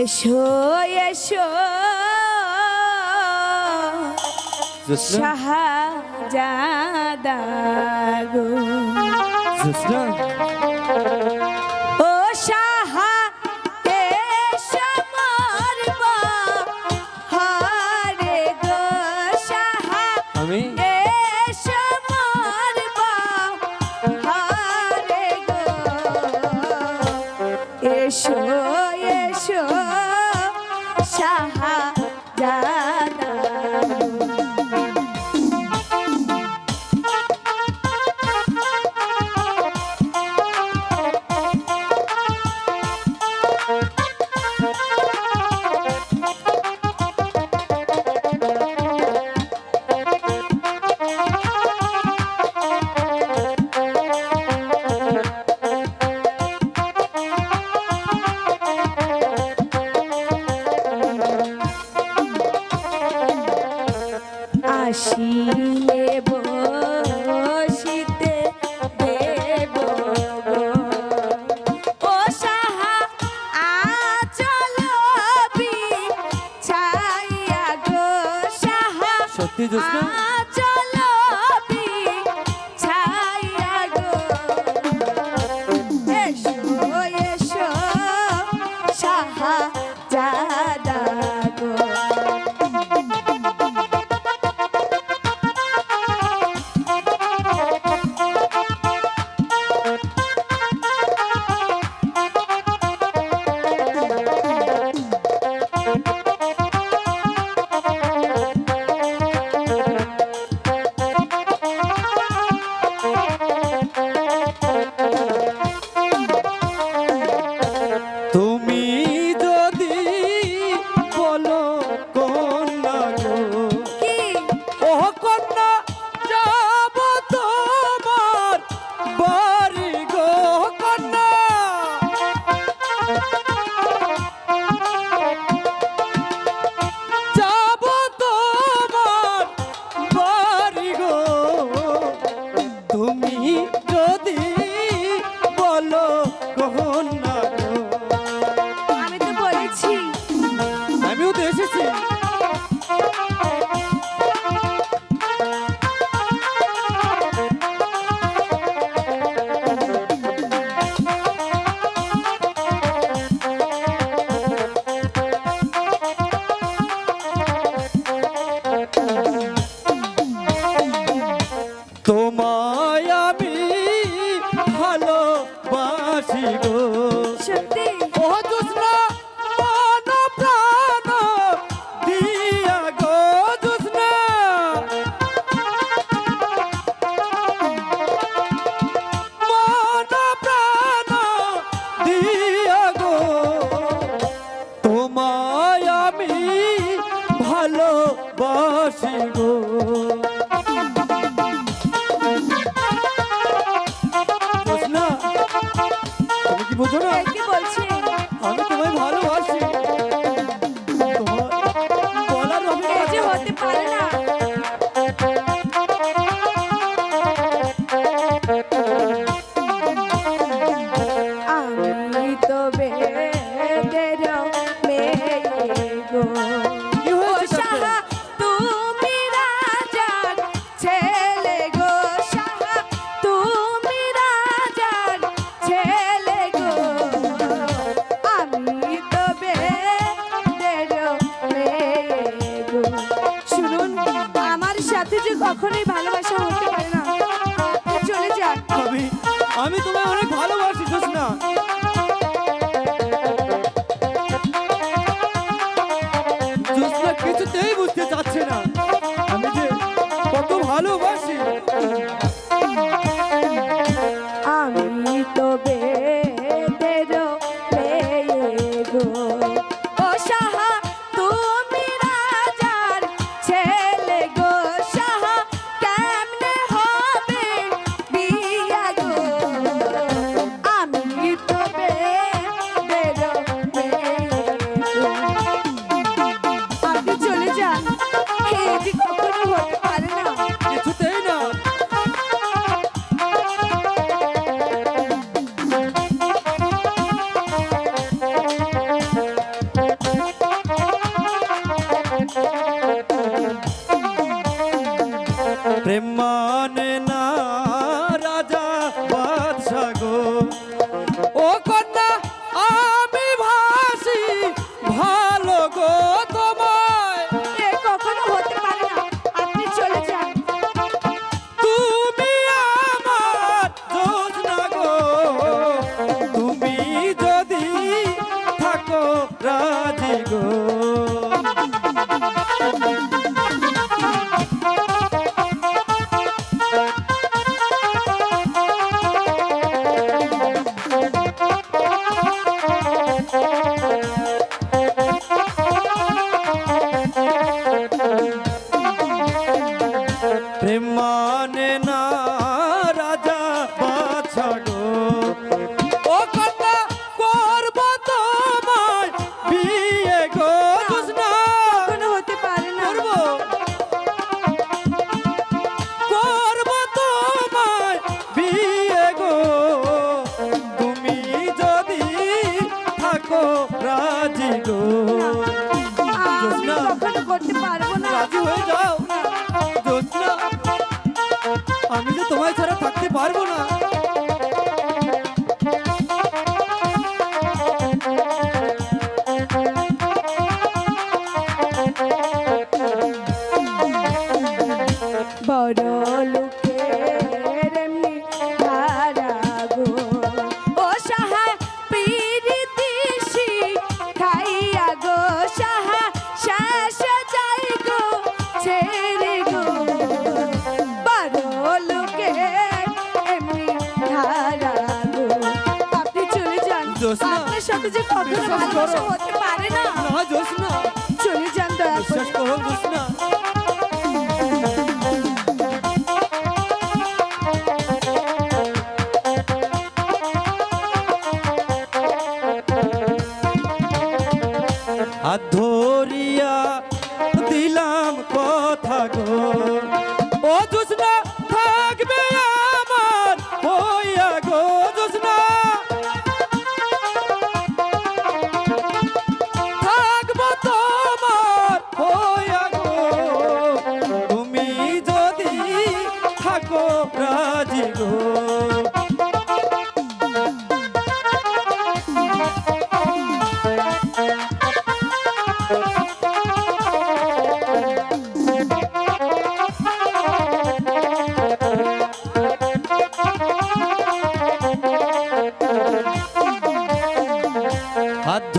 এসো এসো। সাহাজাদা গো। সাহা যা আসিলে বসিতে দেব। ও সাহা আচল ছাইয়া গো সাহা সত্যি বাসি গো সত্যি? বুঝো না। কি বলছি। আমি তোমায় ভালোবাসি। তোমার বলার হতে পারে না। আমি তো বেশ প্রেম মানে প্রেম মানে না রাজা বাছা গো ও কন্যা করব তোমায় বিয়ে গো জোসনা কোনো হতে পারে না। করব। করব তোমায় বিয়ে গো। তুমি যদি থাকো রাজি গো। আমি কখনো করতে পারব না। রাজি হয়ে যাও। আমি তো তোমায় ছাড়া থাকতে পারব না। যে কখনো ভালোবাসা হতে পারে না। না জোসনা চলে যান দয়া করে। বিশ্বাস করো জোসনা হাত ধরিয়া হাত